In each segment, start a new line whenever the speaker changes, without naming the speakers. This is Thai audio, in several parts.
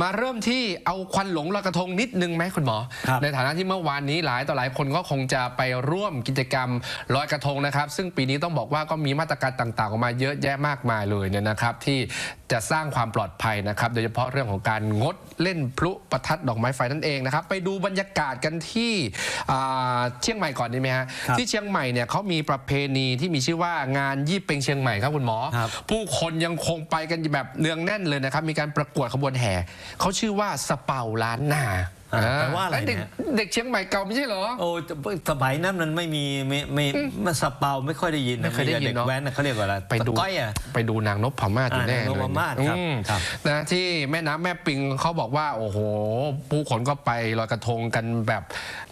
มาเริ่มที่เอาควันหลงลอยกระทงนิดนึงไหมคุณหมอ
ครับ
ในฐานะที่เมื่อวานนี้หลายต่อหลายคนก็คงจะไปร่วมกิจกรรมลอยกระทงนะครับ ซึ่งปีนี้ต้องบอกว่าก็มีมาตรการต่างๆออกมาเยอะแยะมากมายเลยเนี่ยนะครับ ที่ จะสร้างความปลอดภัยนะครับ โดยเฉพาะเรื่องของการงดเล่นพลุประทัดดอกไม้ไฟนั่นเองนะครับ ไปดูบรรยากาศกันที่อ่าเชียงใหม่ก่อนดีไหมฮะ
ครับ
ที่เชียงใหม่เนี่ยเขามีประเพณีที่มีชื่อว่างานยี่เป็งเชียงใหม่ครับคุณหมอ
ครับ
ผู้คนยังคงไปกันแบบเนืองแน่นเลยนะครับ มีการประกวดขบวนแห่เขาชื่อว่าสเปาล้านนา
อ่า แปลว่าอะไร
เด็ก
เนี่ย
เด็กเชียงใหม่เก่าไม่ใช่เหรอ
โอ้สมัยนั้นมันไม่มีไม่ไม่มันสเปาไม่ค่อยได้ยิน
ไม่เคยได้ยิน
เด็ก
เนอะ
แว้นน่ะเขาเรียกว่าอะไร
ไปดู
ตะก้อยอะ
ไปดูนางนพพม่าอยู่แน่
อ่านาง
เลย
นพมาศครับ
อืม
ครับ
นะที่แม่น้ำแม่ปิงเขาบอกว่า โอ้โห ผู้คนก็ไปลอยกระทงกันแบบ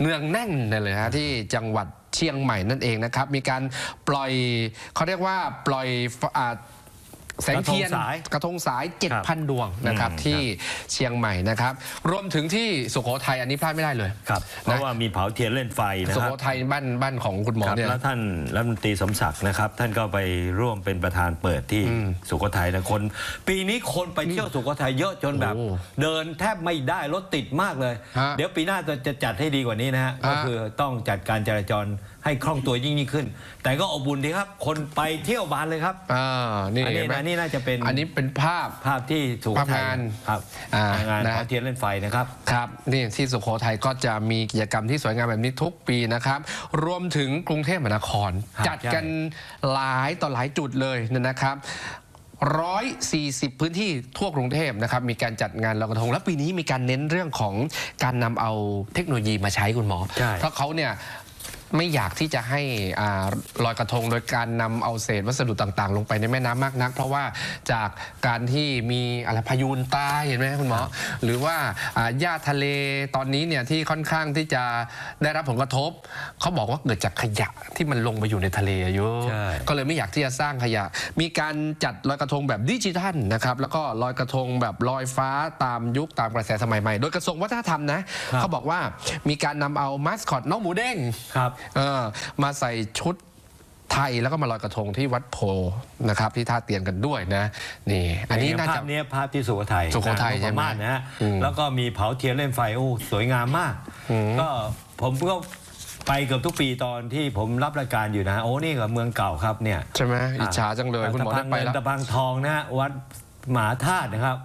เนืองแน่นเลยฮะที่จังหวัดเชียงใหม่นั่นเองนะครับ มีการปล่อยเขาเรียกว่าปล่อยอ่า แสงเทียน
กระทงสาย
กระทงสาย 7,000 ดวงนะครับ
อืม
ที่เชียงใหม่นะครับ รวมถึงที่สุโขทัยอันนี้พลาดไม่ได้เลย
ครับเพราะว่ามีเผาเทียนเล่นไฟนะ
สุ
ครั
โข
บ
ทัยบ้านบ้านของคุณหมอ
ครับ
เนี่ย
แล้วท่านรัฐมนตรีสมศักดิ์นะครับ ท่านก็ไปร่วมเป็นประธานเปิดที่สุโขทัยนะคน ปีนี้คนไปเที่ยวสุโขทัยเยอะจนแบบ
โอ้
เดินแทบไม่ได้รถติดมากเลย
ฮะ
เดี๋ยวปีหน้าจะจะจัดให้ดีกว่านี้นะฮะ
ฮะ
ก็คือต้องจัดการจราจรให้คล่องตัวยิ่งยิ่งขึ้น แต่ก็อบอุ่นดีครับ คนไปเที่ยวบานเลยครับ
อ่านี่
อันนี้
เห็นไหม
นะนี่น่าจะเป็น
อันนี้เป็นภาพ
ภาพที่สุโข
ภาพ
ทัย
งาน
ครับ
อ่างา
น
นะ
เผาเทียนเล่นไฟนะครับ
ครับนี่ที่สุโขทัยก็จะมีกิจกรรมที่สวยงามแบบนี้ทุกปีนะครับ รวมถึงกรุงเทพมหานคร
ครับ
จัดกันหลายต่อหลายจุดเลยนะครับ 140 พื้นที่ทั่วกรุงเทพนะครับ มีการจัดงานลอยกระทง และปีนี้มีการเน้นเรื่องของการนำเอาเทคโนโลยีมาใช้คุณหมอ
ใช่
เพราะเขาเนี่ย ไม่อยากที่จะให้อาลอยกระทงโดยการนำเอาเศษวัสดุต่างๆ ลงไปในแม่น้ำมากนัก เพราะว่าจากการที่มีอะไรพายุนตายเห็นไหมคุณหมอหรือว่าอ่าหญ้าทะเลตอนนี้เนี่ยที่ค่อนข้างที่จะได้รับผลกระทบ เขาบอกว่าเกิดจากขยะที่มันลงไปอยู่ในทะเลเยอะ
ใช่
ก็เลยไม่อยากที่จะสร้างขยะ มีการจัดลอยกระทงแบบดิจิทัลนะครับแล้วก็ลอยกระทงแบบลอยฟ้าตามยุคตามกระแสสมัยใหม่ โดยกระทรวงวัฒนธรรมนะ
ครับ
เขาบอกว่ามีการนำเอามาสคอตน้องหมูเด้ง
ครับ
เออมาใส่ชุดไทยแล้วก็มาลอยกระทงที่วัดโพนะครับ ที่ท่าเตียนกันด้วยนะ นี่ อันนี้น่า
ภา
จะ
พเนี้ยภาพที่สุโขทัย
สุโขทัย
นะ
ใช่ไหม
พานะฮะ
อืม
แล้วก็มีเผาเทียนเล่นไฟโอ้สวยงามมาก
อืม
ก็ผมก็ไปเกือบทุกปีตอนที่ผมรับรายการอยู่นะ โอ้นี่ก็เมืองเก่าครับเนี่ย
ใช่ไหมอิจฉาจังเลยคุณหมอ
ตะพั
ได้
ง
ไป
เงิน
แล้ว
ตะพังทองนะฮะวัด มหาธาตุนะครับ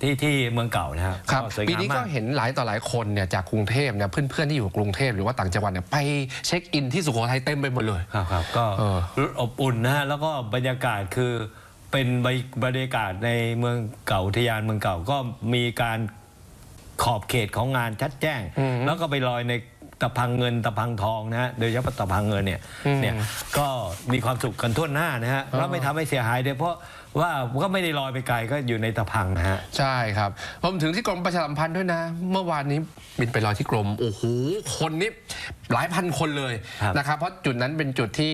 ที่ที่เมืองเก่านะครับ
ครับ
ก็สวย
ปี
งาม
นี้ก็
มาก
เห็นหลายต่อหลายคนเนี่ยจากกรุงเทพเนี่ยเพื่อนๆที่อยู่กรุงเทพหรือว่าต่างจังหวัดเนี่ยไปเช็คอินที่สุโขทัยเต็มไปหมดเลย
ครับครับก็
เออ
อบอุ่นนะฮะแล้วก็บรรยากาศคือเป็นบรรบรรยากาศในเมืองเก่าอุทยานเมืองเก่าก็มีการขอบเขตของงานชัดแจ้ง
อืม
แล้วก็ไปลอยใน ตะพังเงินตะพังทองนะฮะโดยเฉพาะตะพังเงินเนี่ย
อืม
เนี่ยก็มีความสุขกันทั่วหน้านะฮะแล้วไม่ทำให้เสียหายเลยเพราะว่าก็ไม่ได้ลอยไปไกลก็อยู่ในตะพังนะฮะ
ใช่ครับผมถึงที่กรมประชาสัมพันธ์ด้วยนะ เมื่อวานนี้บินไปรอที่กรมโอ้โหคนนี้หลายพันคนเลย
ครับ
นะครับเพราะจุดนั้นเป็นจุดที่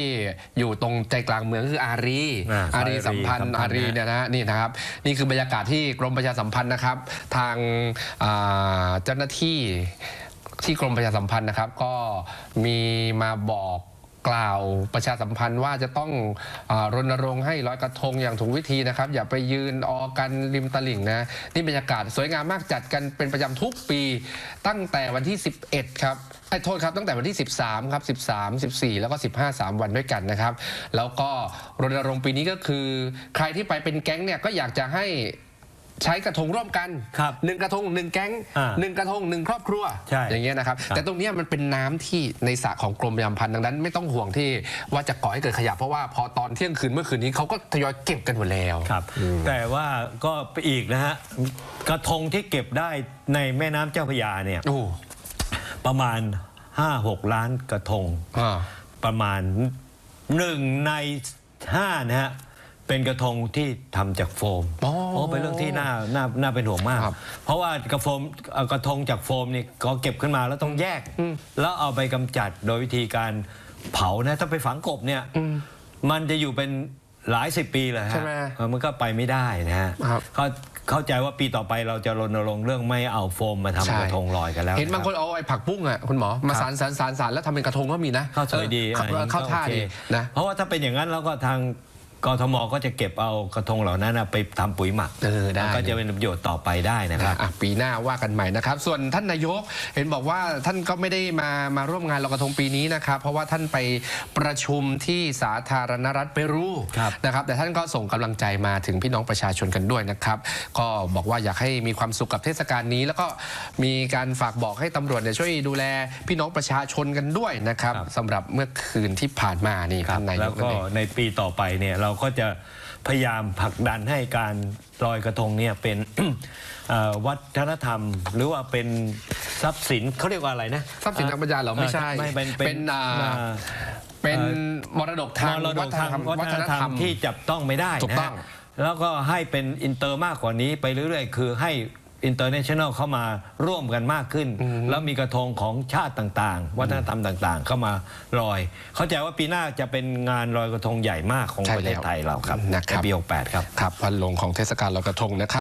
อยู่ตรงใจกลางเมืองคืออารี
อ่า
อารีสัมพันธ์
สัมพันธ์
อารี
นะ
เนี่ยนะนี่นะครับนี่คือบรรยากาศที่กรมประชาสัมพันธ์นะครับ ทางอ่าเจ้าหน้าที่ ที่กรมประชาสัมพันธ์นะครับ ก็มีมาบอกกล่าวประชาสัมพันธ์ว่าจะต้องอรณรงค์ให้ลอยกระทงอย่างถูกวิธีนะครับ อย่าไปยืนออกันริมตลิ่งนะนี่บรรยากาศสวยงามมากจัดกันเป็นประจำทุกปี ตั้งแต่วันที่ 11 ครับไอ้โทษครับตั้งแต่วันที่ 13 ครับ 13 14 แล้วก็ 15 3 วันด้วยกันนะครับ แล้วก็รณรงค์ปีนี้ก็คือ ใครที่ไปเป็นแก๊งเนี่ยก็อยากจะให้ ใช้กระทงร่วมกัน
ครับ
หนึ่งกระทงหนึ่งแก๊ง
อ่า
หนึ่งกระทงหนึ่งครอบครัว
ใช่
อย่างเงี้ยนะครับ
ครับ
แต่ตรงเนี้ยมันเป็นน้ำที่ในสระของกรมประชาสัมพันธ์ดังนั้น ไม่ต้องห่วงที่ว่าจะก่อให้เกิดขยะเพราะว่าพอตอนเที่ยงคืนเมื่อคืนนี้เขาก็ทยอยเก็บกันหมดแล้ว
ครับ แต่ว่าก็ไปอีกนะฮะกระทงที่เก็บได้ในแม่น้ำเจ้าพระยาเนี่ย
โอ้
ประมาณ 5-6 ล้านกระทง
อ่า
ประมาณ1ใน5นะฮะ เป็นกระทงที่ทำจากโฟม
อ๋อ
โอ้เป็นเรื่องที่น่าน่าน่าเป็นห่วงมาก
ครับ
เพราะว่ากระโฟมเอ่อกระทงจากโฟมนี่ก็เก็บขึ้นมาแล้วต้องแยก แล้วเอาไปกำจัดโดยวิธีการเผานะถ้าไปฝังกบเนี่ยมันจะอยู่เป็นหลายสิบปีเลย
ใช่
ฮะ
ไหม
เออมันก็ไปไม่ได้นะฮะ
ครับ
ก็เข้าใจว่าปีต่อไปเราจะรณรงค์เรื่องไม่เอาโฟมมาทำ
ใช่
กระทงลอยกันแล้ว
เห็นบางคนเอาไอ้ผักบุ้งอะคุณหมอมา
ครับ
สารสารสารสารแล้วทำเป็นกระทงก็มีนะ
เข้าสวยดี
เออเข้า
อะ
เข้าท่า
โอเค
ดีนะ
เพราะว่าถ้าเป็นอย่างนั้นแล้วก็ทาง กทมก็จะเก็บเอากระทงเหล่านั้นนะไปทำปุ๋ยหมัก
เออได้
แล้วก็จะเป็นประโยชน์ต่อไปได้นะครับ
อะปีหน้าว่ากันใหม่นะครับ ส่วนท่านนายกเห็นบอกว่าท่านก็ไม่ได้มามาร่วมงานลอยกระทงปีนี้นะครับ เพราะว่าท่านไปประชุมที่สาธารณรัฐเปรู
ครับ
นะครับ แต่ท่านก็ส่งกำลังใจมาถึงพี่น้องประชาชนกันด้วยนะครับ ก็บอกว่าอยากให้มีความสุขกับเทศกาลนี้ แล้วก็มีการฝากบอกให้ตำรวจเนี่ยช่วยดูแลพี่น้องประชาชนกันด้วยนะครับ
ครับ
สำหรับเมื่อคืนที่ผ่านมานี่
ครับ
ท่านนาย
แล้ว
กนั่
ก็
นเอง
ในปีต่อไปเนี่ยเราก็จะพยายามผลักดันให้การลอยกระทงเนี่ยเป็นเอ่อวัฒนธรรม หรือว่าเป็นทรัพย์สินเขาเรียกว่าอะไรนะ
ทรัพย์สินทางปัญญาเหรอไม่ใช่
ไม่เป็นเป็น
เป็นอ่า
อ่า
เป็นมรดกทาง
มรดกทางวัฒนธรรมที่จับต้องไม่ได้
ถูกต้อง
นะฮะแล้วก็ให้เป็นอินเตอร์มากกว่านี้ไปเรื่อยๆ คือให้ อินเตอร์เนชั่นแนลเข้ามาร่วมกันมากขึ้น แล้วมีกระทงของชาติต่างๆ วัฒนธรรมต่างๆ เข้ามาลอย เข้าใจว่าปีหน้าจะเป็นงานลอยกระทงใหญ่มากของ
ใช่
ประเทศ
แล้ว
ไทยเราครับ
นะครับ
ในปี68ครับ
ครับวันหลงของเทศกาลลอยกระทงนะครับ